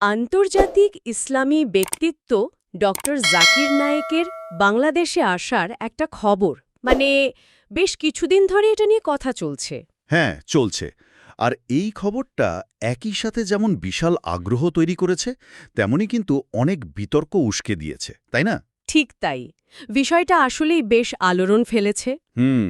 আন্তর্জাতিক ইসলামী ব্যক্তিত্ব ডক্টর জাকির নায়েকের বাংলাদেশে আসার একটা খবর। মানে বেশ কিছুদিন ধরে এটা নিয়ে কথা চলছে। হ্যাঁ চলছে। আর এই খবরটা একই সাথে যেমন বিশাল আগ্রহ তৈরি করেছে তেমনি কিন্তু অনেক বিতর্ক উস্কে দিয়েছে তাই না? ঠিক তাই। বিষয়টা আসলেই বেশ আলোড়ন ফেলেছে। হুম।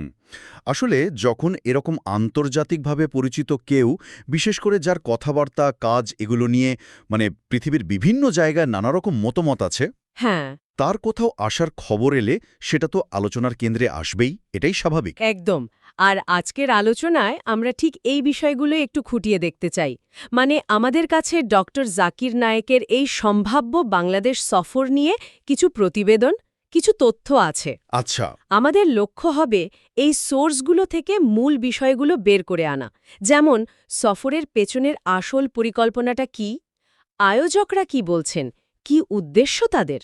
আসলে যখন এরকম আন্তর্জাতিকভাবে পরিচিত কেউ বিশেষ করে যার কথাবার্তা কাজ এগুলো নিয়ে মানে পৃথিবীর বিভিন্ন জায়গায় নানা রকম মতামত আছে হ্যাঁ। তার কোথাও আসার খবর এলে সেটা তো আলোচনার কেন্দ্রে আসবেই এটাই স্বাভাবিক। একদম। আর আজকের আলোচনায় আমরা ঠিক এই বিষয়গুলো একটু খুঁটিয়ে দেখতে চাই। মানে আমাদের কাছে ডক্টর জাকির নায়েকের এই সম্ভাব্য বাংলাদেশ সফর নিয়ে কিছু প্রতিবেদন কিছু তথ্য আছে। আচ্ছা। আমাদের লক্ষ্য হবে এই সোর্সগুলো থেকে মূল বিষয়গুলো বের করে আনা। যেমন সফরের পেছনের আসল পরিকল্পনাটা কি? আয়োজকরা কি বলছেন? কি উদ্দেশ্য তাদের?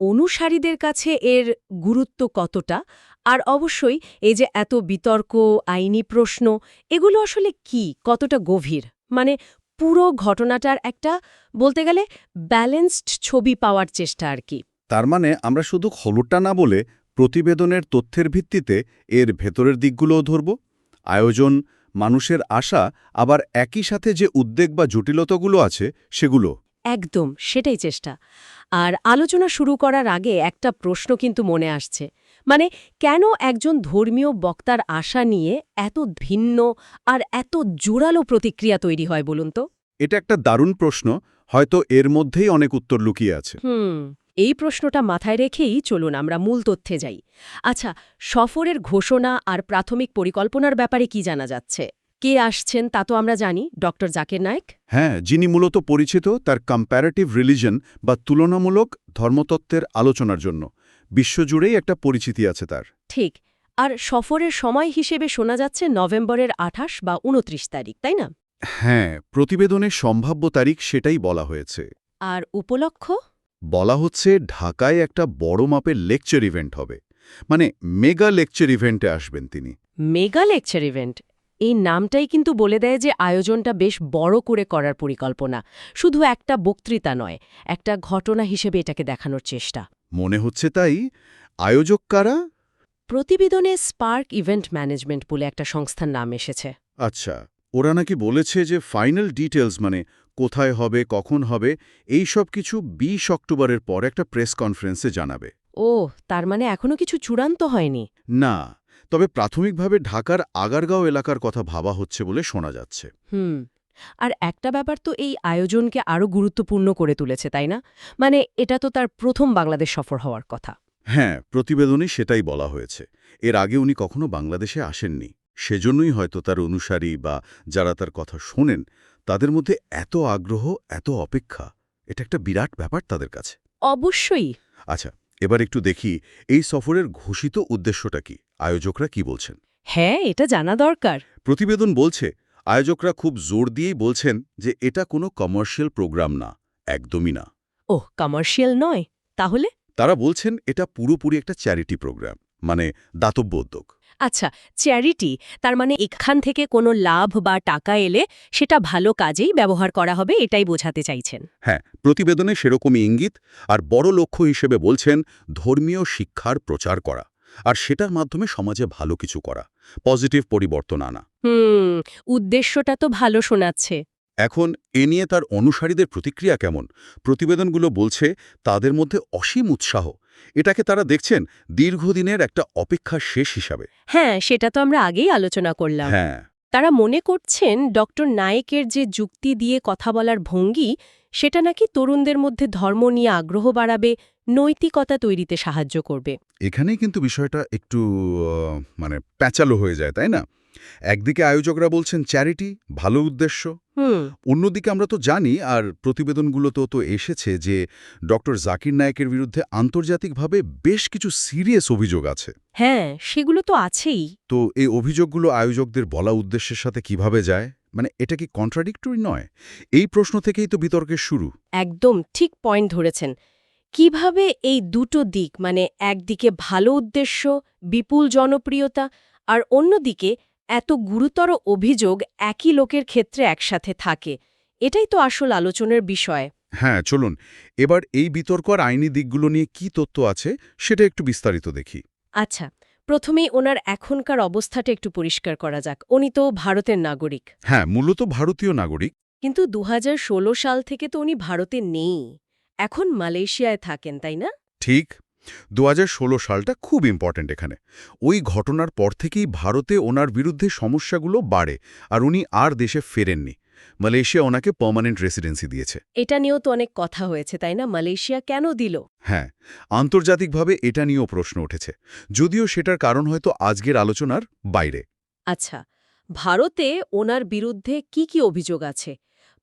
অনুসারীদের কাছে এর গুরুত্ব কতটা? আর অবশ্যই এই যে এত বিতর্ক আইনি প্রশ্ন এগুলো আসলে কি? কতটা গভীর? মানে পুরো ঘটনাটার একটা বলতে গেলে ব্যালেন্সড ছবি পাওয়ার চেষ্টা আর কি। তার মানে আমরা শুধু হলুদটা না বলে প্রতিবেদনের তথ্যের ভিত্তিতে এর ভেতরের দিকগুলোও ধরব। আয়োজন মানুষের আশা আবার একই সাথে যে উদ্বেগ বা জটিলতাগুলো আছে সেগুলো। একদম সেটাই চেষ্টা। আর আলোচনা শুরু করার আগে একটা প্রশ্ন কিন্তু মনে আসছে। মানে কেন একজন ধর্মীয় বক্তার আশা নিয়ে এত ভিন্ন আর এত জোরালো প্রতিক্রিয়া তৈরি হয় বলুন তো? এটা একটা দারুণ প্রশ্ন হয়তো এর মধ্যেই অনেক উত্তর লুকিয়ে আছে। হুম। এই প্রশ্নটা মাথায় রেখেই চলুন আমরা মূল তথ্যে যাই। আচ্ছা সফরের ঘোষণা আর প্রাথমিক পরিকল্পনার ব্যাপারে কি জানা যাচ্ছে? কে আসছেন তা তো আমরা জানি ডক্টর জাকের নায়েক। হ্যাঁ যিনি মূলত পরিচিত তার কম্প্যারেটিভ রিলিজন বা তুলনামূলক ধর্মতত্ত্বের আলোচনার জন্য। বিশ্বজুড়েই একটা পরিচিতি আছে তার। ঠিক আর সফরের সময় হিসেবে শোনা যাচ্ছে নভেম্বরের আঠাশ বা উনত্রিশ তারিখ তাই না? হ্যাঁ প্রতিবেদনের সম্ভাব্য তারিখ সেটাই বলা হয়েছে। আর উপলক্ষ? বলা হচ্ছে ঢাকায় একটা বড় মাপের লেকচার ইভেন্ট হবে। মানে মেগা লেকচার ইভেন্টে আসবেন তিনি। মেগা লেকচার ইভেন্ট এই নামটাই কিন্তু বলে দেয় যে আয়োজনটা বেশ বড় করে করার পরিকল্পনা। শুধু একটা বক্তৃতা নয় একটা ঘটনা হিসেবে এটাকে দেখানোর চেষ্টা। মনে হচ্ছে তাই? আয়োজক কারা? প্রতিবেদনে স্পার্ক ইভেন্ট ম্যানেজমেন্ট বলে একটা সংস্থার নাম এসেছে। আচ্ছা ওরা নাকি বলেছে যে ফাইনাল ডিটেলস মানে কোথায় হবে কখন হবে এই সব কিছু বিশ অক্টোবরের পর একটা প্রেস কনফারেন্সে জানাবে। ও তার মানে এখনও কিছু চূড়ান্ত হয়নি। না তবে প্রাথমিকভাবে ঢাকার আগারগাঁও এলাকার কথা ভাবা হচ্ছে বলে শোনা যাচ্ছে। হুম আর একটা ব্যাপার তো এই আয়োজনকে আরও গুরুত্বপূর্ণ করে তুলেছে তাই না? মানে এটা তো তার প্রথম বাংলাদেশ সফর হওয়ার কথা। হ্যাঁ প্রতিবেদনে সেটাই বলা হয়েছে। এর আগে উনি কখনো বাংলাদেশে আসেননি। সেজন্যই হয়তো তার অনুসারী বা যারা তার কথা শোনেন তাদের মধ্যে এত আগ্রহ এত অপেক্ষা এটা একটা বিরাট ব্যাপার তাদের কাছে। অবশ্যই। আচ্ছা এবার একটু দেখি এই সফরের ঘোষিত উদ্দেশ্যটা কি? আয়োজকরা কি বলছেন? হ্যাঁ এটা জানা দরকার। প্রতিবেদন বলছে আয়োজকরা খুব জোর দিয়েই বলছেন যে এটা কোনো কমার্শিয়াল প্রোগ্রাম না একদমই না। ওহ কমার্শিয়াল নয়। তাহলে? তারা বলছেন এটা পুরোপুরি একটা চ্যারিটি প্রোগ্রাম মানে দাতব্য উদ্যোগ। আচ্ছা চ্যারিটি তার মানে এখান থেকে কোনো লাভ বা টাকা এলে সেটা ভালো কাজেই ব্যবহার করা হবে এটাই বোঝাতে চাইছেন। হ্যাঁ প্রতিবেদনে সেরকমই ইঙ্গিত আর বড় লক্ষ্য হিসেবে বলছেন ধর্মীয় শিক্ষার প্রচার করা আর সেটার মাধ্যমে সমাজে ভালো কিছু করা পজিটিভ পরিবর্তন আনা। হুম উদ্দেশ্যটা তো ভালো শোনাচ্ছে। এখন এ নিয়ে তার অনুসারীদের প্রতিক্রিয়া কেমন? প্রতিবেদনগুলো বলছে তাদের মধ্যে অসীম উৎসাহ এটাকে তারা দেখছেন দীর্ঘদিনের একটা অপেক্ষা শেষ হিসাবে। হ্যাঁ সেটা তো আমরা আগেই আলোচনা করলাম। হ্যাঁ। তারা মনে করছেন ডক্টর নায়েকের যে যুক্তি দিয়ে কথা বলার ভঙ্গি সেটা নাকি তরুণদের মধ্যে ধর্ম নিয়ে আগ্রহ বাড়াবে নৈতিকতা তৈরিতে সাহায্য করবে। এখানেই কিন্তু বিষয়টা একটু মানে প্যাঁচালো হয়ে যায় তাই না? একদিকে আয়োজকরা বলছেন চ্যারিটি ভালো উদ্দেশ্য। অন্যদিকে আমরা তো জানি আর প্রতিবেদনগুলোতেও তো এসেছে যে ডক্টর জাকির নায়েকের বিরুদ্ধে আন্তর্জাতিকভাবে বেশ কিছু সিরিয়াস অভিযোগ আছে। হ্যাঁ সেগুলো তো আছেই। তো এই অভিযোগগুলো আয়োজকদের বলা উদ্দেশ্যের সাথে কীভাবে যায়? মানে এটা কি কন্ট্রাডিক্টরি নয়? এই প্রশ্ন থেকেই তো বিতর্কের শুরু। একদম ঠিক পয়েন্ট ধরেছেন। কীভাবে এই দুটো দিক মানে একদিকে ভালো উদ্দেশ্য বিপুল জনপ্রিয়তা আর অন্যদিকে এত গুরুতর অভিযোগ একই লোকের ক্ষেত্রে একসাথে থাকে। এটাই তো আসল আলোচনার বিষয়। হ্যাঁ চলুন। এবার এই বিতর্ক আর আইনি দিকগুলো নিয়ে কি তথ্য আছে সেটা একটু বিস্তারিত দেখি। আচ্ছা প্রথমেই ওনার এখনকার অবস্থাটা একটু পরিষ্কার করা যাক। উনি তো ভারতের নাগরিক। হ্যাঁ মূলত ভারতীয় নাগরিক। কিন্তু দু হাজার ষোলো সাল থেকে তো উনি ভারতে নেই। এখন মালয়েশিয়ায় থাকেন তাই না? ঠিক। দু হাজার ষোলো সালটা খুব ইম্পর্ট্যান্ট এখানে। ওই ঘটনার পর থেকেই ভারতে ওনার বিরুদ্ধে সমস্যাগুলো বাড়ে আর উনি আর দেশে ফেরেননি। মালয়েশিয়া ওনাকে পার্মানেন্ট রেসিডেন্সি দিয়েছে। এটা নিয়েও তো অনেক কথা হয়েছে তাই না? মালয়েশিয়া কেন দিল? হ্যাঁ আন্তর্জাতিকভাবে এটা নিয়েও প্রশ্ন উঠেছে। যদিও সেটার কারণ হয়তো আজকের আলোচনার বাইরে। আচ্ছা ভারতে ওনার বিরুদ্ধে কি কি অভিযোগ আছে?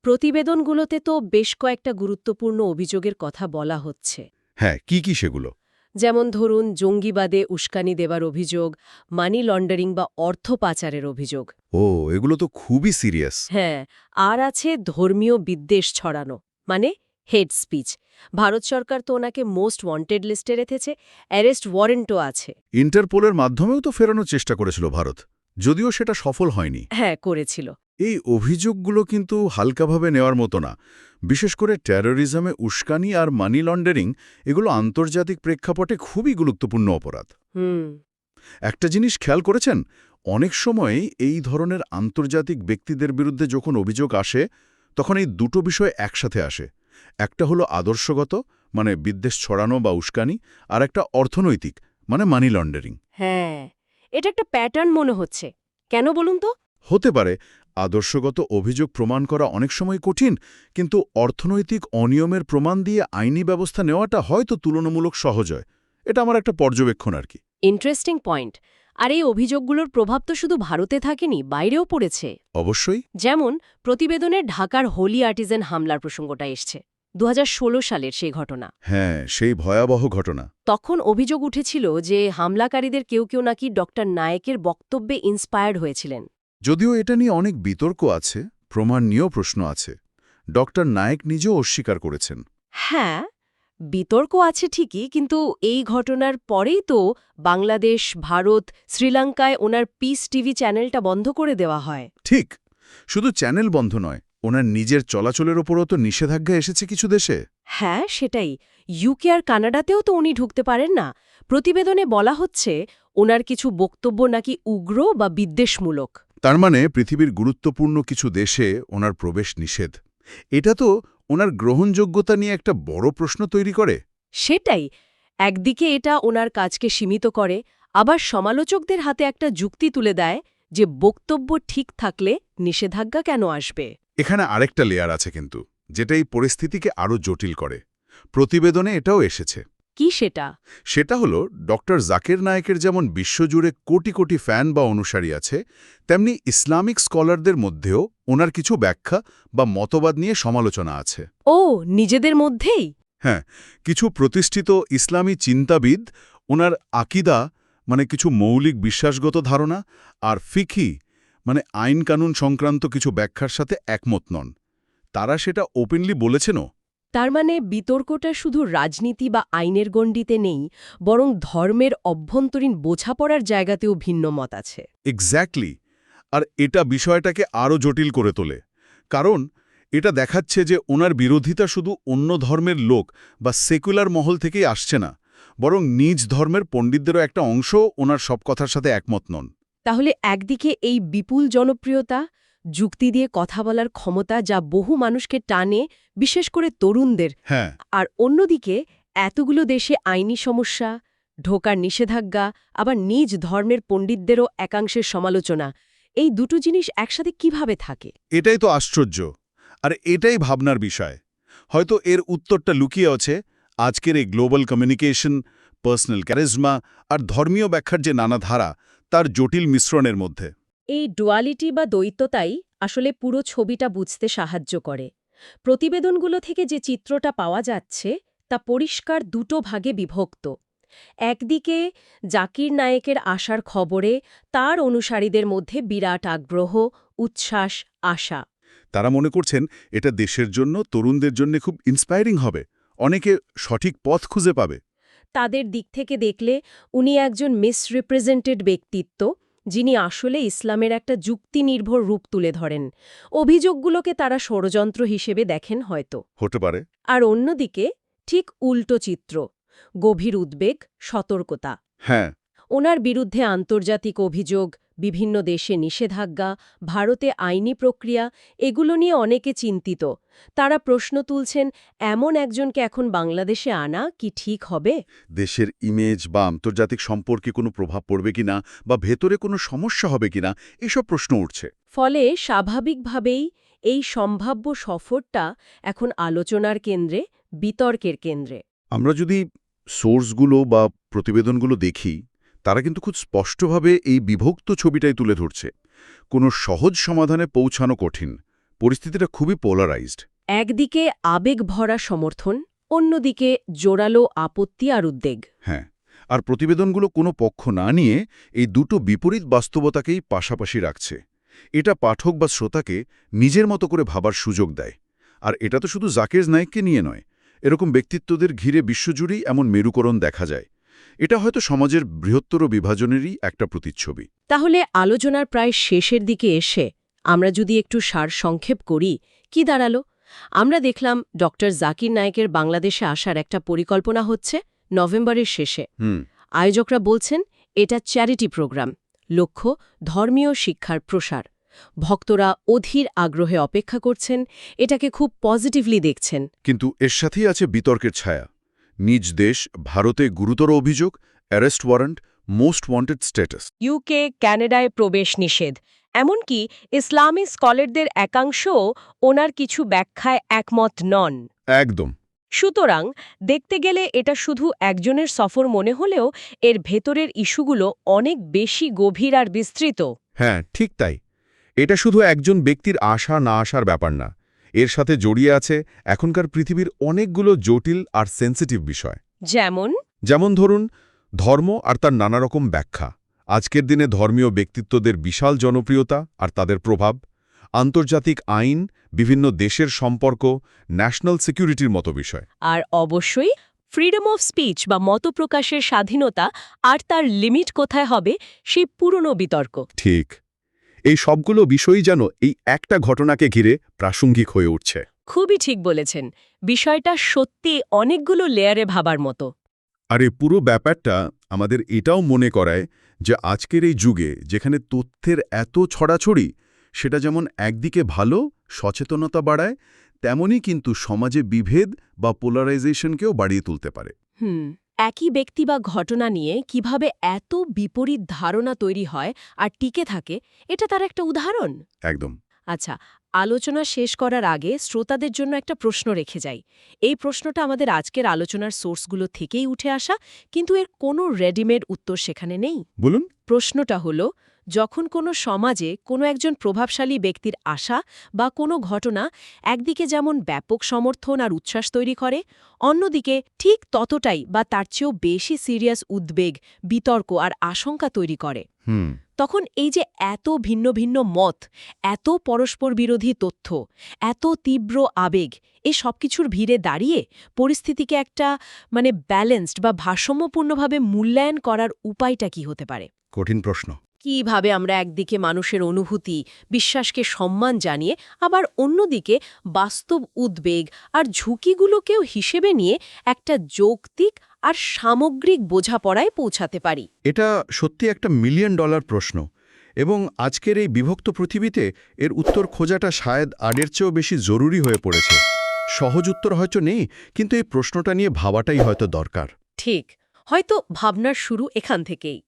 প্রতিবেদনগুলোতে তো বেশ কয়েকটা গুরুত্বপূর্ণ অভিযোগের কথা বলা হচ্ছে। হ্যাঁ কি কি সেগুলো? যেমন ধরুন জঙ্গিবাদে উস্কানি দেবার অভিযোগ মানি লন্ডারিং বা অর্থ পাচারের অভিযোগ। ও এগুলো তো খুবই সিরিয়াস। হ্যাঁ আর আছে ধর্মীয় বিদ্বেষ ছড়ানো মানে হেড স্পিচ। ভারত সরকার তো ওনাকে মোস্ট ওয়ান্টেড লিস্টে রেখেছে অ্যারেস্ট ওয়ারেন্টও আছে। ইন্টারপোলের মাধ্যমেও তো ফেরানোর চেষ্টা করেছিল ভারত যদিও সেটা সফল হয়নি। হ্যাঁ করেছিল। এই অভিযোগগুলো কিন্তু হালকাভাবে নেওয়ার মতো না। বিশেষ করে টেরোরিজমে উস্কানি আর মানি লন্ডারিং এগুলো আন্তর্জাতিক প্রেক্ষাপটে খুবই গুরুত্বপূর্ণ অপরাধ। একটা জিনিস খেয়াল করেছেন? অনেক সময়ই এই ধরনের আন্তর্জাতিক ব্যক্তিদের বিরুদ্ধে যখন অভিযোগ আসে তখন এই দুটো বিষয় একসাথে আসে। একটা হলো আদর্শগত মানে বিদ্বেষ ছড়ানো বা উস্কানি আর একটা অর্থনৈতিক মানে মানি লন্ডারিং হ্যাঁ এটা একটা প্যাটার্ন মনে হচ্ছে। কেন বলুন তো? হতে পারে। আদর্শগত অভিযোগ প্রমাণ করা অনেক সময় কঠিন কিন্তু অর্থনৈতিক অনিয়মের প্রমাণ দিয়ে আইনি ব্যবস্থা নেওয়াটা হয়তো তুলনামূলক সহজ হয়। এটা আমার একটা পর্যবেক্ষণ আর কি। ইন্টারেস্টিং পয়েন্ট আর এই অভিযোগগুলোর প্রভাব তো শুধু ভারতে থাকেনি বাইরেও পড়েছে। অবশ্যই। যেমন প্রতিবেদনে ঢাকার হোলি আর্টিজেন হামলার প্রসঙ্গটা এসছে দু হাজার ষোলো সালের সেই ঘটনা। হ্যাঁ সেই ভয়াবহ ঘটনা। তখন অভিযোগ উঠেছিল যে হামলাকারীদের কেউ কেউ নাকি ডক্টর নায়েকের বক্তব্যে ইন্সপায়ার্ড হয়েছিলেন। যদিও এটা নিয়ে অনেক বিতর্ক আছে প্রমাণ নিয়েও প্রশ্ন আছে। ডক্টর নায়েক নিজেও অস্বীকার করেছেন। হ্যাঁ বিতর্ক আছে ঠিকই কিন্তু এই ঘটনার পরেই তো বাংলাদেশ ভারত শ্রীলঙ্কায় ওনার পিস টিভি চ্যানেলটা বন্ধ করে দেওয়া হয়। ঠিক শুধু চ্যানেল বন্ধ নয় ওনার নিজের চলাচলের ওপরও তো নিষেধাজ্ঞা এসেছে কিছু দেশে। হ্যাঁ সেটাই। ইউকে আর কানাডাতেও তো উনি ঢুকতে পারেন না। প্রতিবেদনে বলা হচ্ছে ওনার কিছু বক্তব্য নাকি উগ্র বা বিদ্বেষমূলক। তার মানে পৃথিবীর গুরুত্বপূর্ণ কিছু দেশে ওনার প্রবেশ নিষেধ। এটা তো ওনার গ্রহণযোগ্যতা নিয়ে একটা বড় প্রশ্ন তৈরি করে। সেটাই। একদিকে এটা ওনার কাজকে সীমিত করে আবার সমালোচকদের হাতে একটা যুক্তি তুলে দেয় যে বক্তব্য ঠিক থাকলে নিষেধাজ্ঞা কেন আসবে। এখানে আরেকটা লেয়ার আছে কিন্তু যেটা এই পরিস্থিতিকে আরও জটিল করে। প্রতিবেদনে এটাও এসেছে। কি সেটা? সেটা হলো ডক্টর জাকির নায়েকের যেমন বিশ্বজুড়ে কোটি কোটি ফ্যান বা অনুসারী আছে তেমনি ইসলামিক স্কলারদের মধ্যেও ওনার কিছু ব্যাখ্যা বা মতবাদ নিয়ে সমালোচনা আছে। ও নিজেদের মধ্যেই? হ্যাঁ কিছু প্রতিষ্ঠিত ইসলামী চিন্তাবিদ ওনার আকিদা মানে কিছু মৌলিক বিশ্বাসগত ধারণা আর ফিকি মানে আইন কানুন সংক্রান্ত কিছু ব্যাখ্যার সাথে একমত নন। তারা সেটা ওপেনলি বলেছেনও? তার মানে বিতর্কটা শুধু রাজনীতি বা আইনের গণ্ডিতে নেই বরং ধর্মের অভ্যন্তরীণ বোঝাপড়ার জায়গাতেও ভিন্ন মত আছে। এক্স্যাক্টলি আর এটা বিষয়টাকে আরও জটিল করে তোলে। কারণ এটা দেখাচ্ছে যে ওনার বিরোধিতা শুধু অন্য ধর্মের লোক বা সেকুলার মহল থেকেই আসছে না বরং নিজ ধর্মের পণ্ডিতদেরও একটা অংশ ওনার সব কথার সাথে একমত নন। তাহলে একদিকে এই বিপুল জনপ্রিয়তা যুক্তি দিয়ে কথা বলার ক্ষমতা যা বহু মানুষকে টানে বিশেষ করে তরুণদের। হ্যাঁ। আর অন্যদিকে এতগুলো দেশে আইনি সমস্যা ঢোকার নিষেধাজ্ঞা আবার নিজ ধর্মের পণ্ডিতদেরও একাংশের সমালোচনা এই দুটো জিনিস একসাথে কীভাবে থাকে? এটাই তো আশ্চর্য। আর এটাই ভাবনার বিষয়। হয়তো এর উত্তরটা লুকিয়ে আছে আজকের এই গ্লোবাল কমিউনিকেশন পার্সোনাল ক্যারিজমা আর ধর্মীয় ব্যাখ্যার যে নানা ধারা তার জটিল মিশ্রণের মধ্যে। এই ডুয়ালিটি বা দ্বৈততাই আসলে পুরো ছবিটা বুঝতে সাহায্য করে। প্রতিবেদনগুলো থেকে যে চিত্রটা পাওয়া যাচ্ছে তা পরিষ্কার দুটো ভাগে বিভক্ত। একদিকে জাকির নায়েকের আসার খবরে তার অনুসারীদের মধ্যে বিরাট আগ্রহ উচ্ছ্বাস আশা। তারা মনে করছেন এটা দেশের জন্য তরুণদের জন্য খুব ইন্সপায়ারিং হবে। অনেকে সঠিক পথ খুঁজে পাবে। তাদের দিক থেকে দেখলে উনি একজন মিসরিপ্রেজেন্টেড ব্যক্তিত্ব। যিনি আসলে ইসলামের একটা যুক্তি নির্ভর রূপ তুলে ধরেন। অভিযোগগুলোকে তারা ষড়যন্ত্র হিসেবে দেখেন হয়তো। হতে পারে। আর অন্যদিকে ঠিক উল্টো চিত্র গভীর উদ্বেগ সতর্কতা। হ্যাঁ। ওনার বিরুদ্ধে আন্তর্জাতিক অভিযোগ বিভিন্ন দেশে নিষেধাজ্ঞা ভারতে আইনি প্রক্রিয়া এগুলো নিয়ে অনেকে চিন্তিত। তারা প্রশ্ন তুলছেন এমন একজনকে এখন বাংলাদেশে আনা কি ঠিক হবে? দেশের ইমেজ বা আন্তর্জাতিক সম্পর্কে কোনো প্রভাব পড়বে কিনা বা ভেতরে কোনো সমস্যা হবে কিনা এসব প্রশ্ন উঠছে। ফলে স্বাভাবিকভাবেই এই সম্ভাব্য সফরটা এখন আলোচনার কেন্দ্রে বিতর্কের কেন্দ্রে। আমরা যদি সোর্সগুলো বা প্রতিবেদনগুলো দেখি তারা কিন্তু খুব স্পষ্টভাবে এই বিভক্ত ছবিটাই তুলে ধরছে। কোনো সহজ সমাধানে পৌঁছানো কঠিন। পরিস্থিতিটা খুবই পোলারাইজড একদিকে আবেগ ভরা সমর্থন অন্যদিকে জোরালো আপত্তি আর উদ্বেগ। হ্যাঁ আর প্রতিবেদনগুলো কোনো পক্ষ না নিয়ে এই দুটো বিপরীত বাস্তবতাকেই পাশাপাশি রাখছে। এটা পাঠক বা শ্রোতাকে নিজের মতো করে ভাবার সুযোগ দেয়। আর এটা তো শুধু জাকের নায়ককে নিয়ে নয় এরকম ব্যক্তিত্বদের ঘিরে বিশ্বজুড়েই এমন মেরুকরণ দেখা যায়। এটা হয়তো সমাজের বৃহত্তর বিভাজনেরই একটা প্রতিচ্ছবি। তাহলে আলোচনার প্রায় শেষের দিকে এসে আমরা যদি একটু সার সংক্ষেপ করি কি দাঁড়াল? আমরা দেখলাম ড জাকির নায়েকের বাংলাদেশে আসার একটা পরিকল্পনা হচ্ছে নভেম্বরের শেষে। হুম। আয়োজকরা বলছেন এটা চ্যারিটি প্রোগ্রাম লক্ষ্য ধর্মীয় শিক্ষার প্রসার। ভক্তরা অধীর আগ্রহে অপেক্ষা করছেন এটাকে খুব পজিটিভলি দেখছেন। কিন্তু এর সাথেই আছে বিতর্কের ছায়া। নিজ দেশ ভারতে গুরুতর অভিযোগ arrest warrant most wanted status UK ক্যানাডায় প্রবেশ নিষেধ। এমনকি ইসলামী স্কলারদের একাংশও ওনার কিছু ব্যাখ্যায় একমত নন। একদম। সুতরাং দেখতে গেলে এটা শুধু একজনের সফর মনে হলেও এর ভেতরের ইস্যুগুলো অনেক বেশি গভীর আর বিস্তৃত। হ্যাঁ ঠিক তাই। এটা শুধু একজন ব্যক্তির আসা না আসার ব্যাপার না। এর সাথে জড়িয়ে আছে এখনকার পৃথিবীর অনেকগুলো জটিল আর সেন্সিটিভ বিষয়। যেমন? যেমন ধরুন ধর্ম আর তার নানা রকম ব্যাখ্যা। আজকের দিনে ধর্মীয় ব্যক্তিত্বদের বিশাল জনপ্রিয়তা আর তাদের প্রভাব আন্তর্জাতিক আইন বিভিন্ন দেশের সম্পর্ক ন্যাশনাল সিকিউরিটির মতো বিষয়। আর অবশ্যই ফ্রিডম অফ স্পিচ বা মত প্রকাশের স্বাধীনতা আর তার লিমিট কোথায় হবে সেই পুরনো বিতর্ক। ঠিক। এই সবগুলো বিষয়ই যেন এই একটা ঘটনাকে ঘিরে প্রাসঙ্গিক হয়ে উঠছে। খুবই ঠিক বলেছেন। বিষয়টা সত্যি অনেকগুলো লেয়ারে ভাবার মতো। আর এই পুরো ব্যাপারটা আমাদের এটাও মনে করায় যে আজকের এই যুগে যেখানে তথ্যের এত ছড়াছড়ি সেটা যেমন একদিকে ভালো সচেতনতা বাড়ায় তেমনই কিন্তু সমাজে বিভেদ বা পোলারাইজেশনকেও বাড়িয়ে তুলতে পারে। হুম। একই ব্যক্তি বা ঘটনা নিয়ে কীভাবে এত বিপরীত ধারণা তৈরি হয় আর টিকে থাকে এটা তার একটা উদাহরণ? একদম। আচ্ছা আলোচনা শেষ করার আগে শ্রোতাদের জন্য একটা প্রশ্ন রেখে যাই। এই প্রশ্নটা আমাদের আজকের আলোচনার সোর্সগুলো থেকেই উঠে আসা কিন্তু এর কোনো রেডিমেড উত্তর সেখানে নেই। বলুন। প্রশ্নটা হলো যখন কোনো সমাজে কোনো একজন প্রভাবশালী ব্যক্তির আশা বা কোনো ঘটনা একদিকে যেমন ব্যাপক সমর্থন আর উচ্ছ্বাস তৈরি করে অন্যদিকে ঠিক ততটাই বা তার চেয়েও বেশি সিরিয়াস উদ্বেগ বিতর্ক আর আশঙ্কা তৈরি করে। তখন এই যে এত ভিন্ন ভিন্ন মত এত পরস্পর বিরোধী তথ্য এত তীব্র আবেগ এ সবকিছুর ভিড়ে দাঁড়িয়ে পরিস্থিতিকে একটা মানে ব্যালেন্সড বা ভারসাম্যপূর্ণভাবে মূল্যায়ন করার উপায়টা কি হতে পারে? কঠিন প্রশ্ন। কীভাবে আমরা একদিকে মানুষের অনুভূতি বিশ্বাসকে সম্মান জানিয়ে আবার অন্যদিকে বাস্তব উদ্বেগ আর ঝুঁকিগুলোকেও হিসেবে নিয়ে একটা যৌক্তিক আর সামগ্রিক বোঝাপড়ায় পৌঁছাতে পারি। এটা সত্যি একটা মিলিয়ন ডলার প্রশ্ন এবং আজকের এই বিভক্ত পৃথিবীতে এর উত্তর খোঁজাটা শায়দ আগের চেয়েও বেশি জরুরি হয়ে পড়েছে। সহজ উত্তর হয়তো নেই কিন্তু এই প্রশ্নটা নিয়ে ভাবাটাই হয়তো দরকার। ঠিক হয়তো ভাবনার শুরু এখান থেকেই।